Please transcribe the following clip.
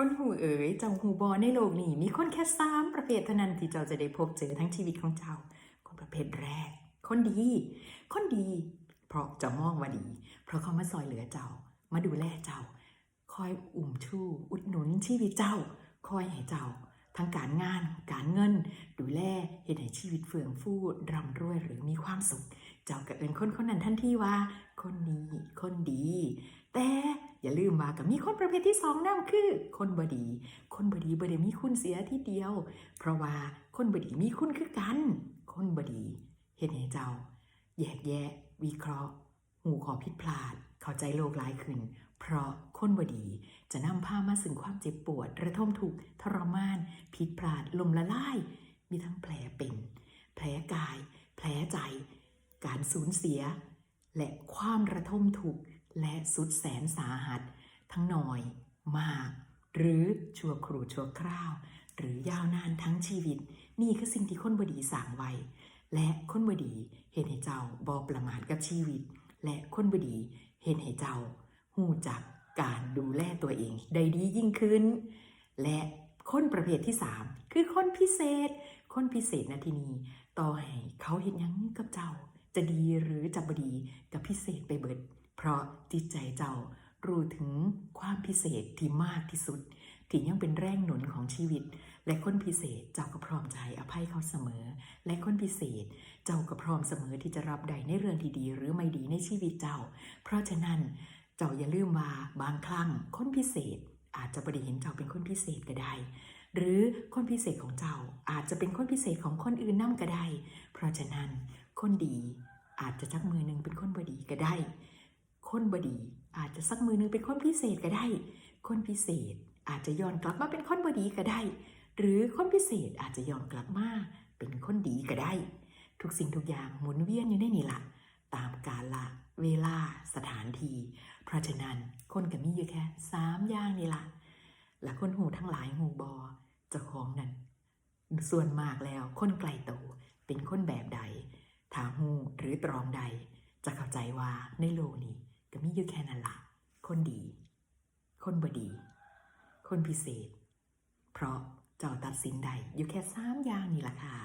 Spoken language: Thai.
คนหูเอ๋ยเจ้าหูบอในโลกนี้มีคนแค่สามประเภทเท่านั้นที่เจ้าจะได้พบเจอทั้งชีวิตของเจ้า คนประเภทแรก คนดี คนดี เพราะเจะมองว่าดี เพราะเขามาซอยเหลือเจ้า มาดูแลเจ้า คอยอุ่มชู้อุดหนุนชีวิตเจ้า คอยให้เจ้า ทั้งการงาน การเงิน ดูแลเห็นให้ชีวิตเฟื่องฟูร่ำรวยหรือมีความสุข เจ้าก็เอินคนคนนั้นทันที่ว่า คนนี้คนดี แต่ อย่าลืมว่ากับมีคนประเภทที่สองนั่นคือ คนบดี คนบดีบด้มีคุณเสียที่เดียว เพราะว่าคนบดีมีคุณคือกัน คนบดีเห็นให้เจ้า แยกแยะ วิเคราะห์หูขอผิดพลาด เข้าใจโลกหลายขึ้น เพราะคนบดีจะนำพามาซึ่งความเจ็บปวด ระทมทุกข์ทรมาน ผิดพลาดลมละลาย มีทั้งแผลเป็น แผลกาย แผลใจ การสูญเสีย และความระทมทุกข์ และสุดแสนสาหัส ทั้งหน้อย มาก หรือชั่วครู่ชั่วคราว หรือยาวนานทั้งชีวิต นี่คือสิ่งที่คนบดีสั่งไว้ และคนบดีเห็นให้เจ้าบอประมาทกับชีวิต และคนบดีเห็นให้เจ้าหูจักการดูแลตัวเองได้ดียิ่งขึ้น และคนประเภทที่ 3 คือคนพิเศษ คนพิเศษนาทีนี้ต่อให้เขาเห็นยังกับเจ้า จะดีหรือจะบดีกับพิเศษไปเบิด เพราะจิตใจเจ้ารู้ถึงความพิเศษที่มากที่สุด ที่ยังเป็นแรงหนุนของชีวิต และคนพิเศษเจ้าก็พร้อมใจอภัยเขาเสมอ และคนพิเศษเจ้าก็พร้อมเสมอที่จะรับได้ในเรื่องที่ดีหรือไม่ดีในชีวิตเจ้า เพราะฉะนั้นเจ้าอย่าลืมว่าบางครั้งคนพิเศษ อาจจะบริเห็นเจ้าเป็นคนพิเศษก็ได้ หรือคนพิเศษของเจ้าอาจจะเป็นคนพิเศษของคนอื่นนั่ก็ได้ เพราะฉะนั้นคนดีอาจจะจักมือหนึ่งเป็นคนบดีก็ได้ คนบดี อาจจะสักมือหนึ่งเป็นคนพิเศษก็ได้ คนพิเศษอาจจะย้อนกลับมาเป็นคนบดีก็ได้ หรือคนพิเศษอาจจะย้อนกลับมาเป็นคนดีก็ได้ ทุกสิ่งทุกอย่างหมุนเวียนอยู่ในนี่ละตามกาละเวลาสถานที่เพราะฉะนั้นคนก็มีอยู่แค่สามอย่างนี่ละและคนหูทั้งหลายหูบอเจ้าของนั้นส่วนมากแล้วคนไกลโตเป็นคนแบบใด ถาหูหรือตรองใด จะเข้าใจว่าในโลกนี้ ก็มีอยู่แค่นั้นละคนดี คนบดี คนพิเศษ เพราะเจ้าตัดสินใดอยู่แค่สามอย่างนี่ละค่ะ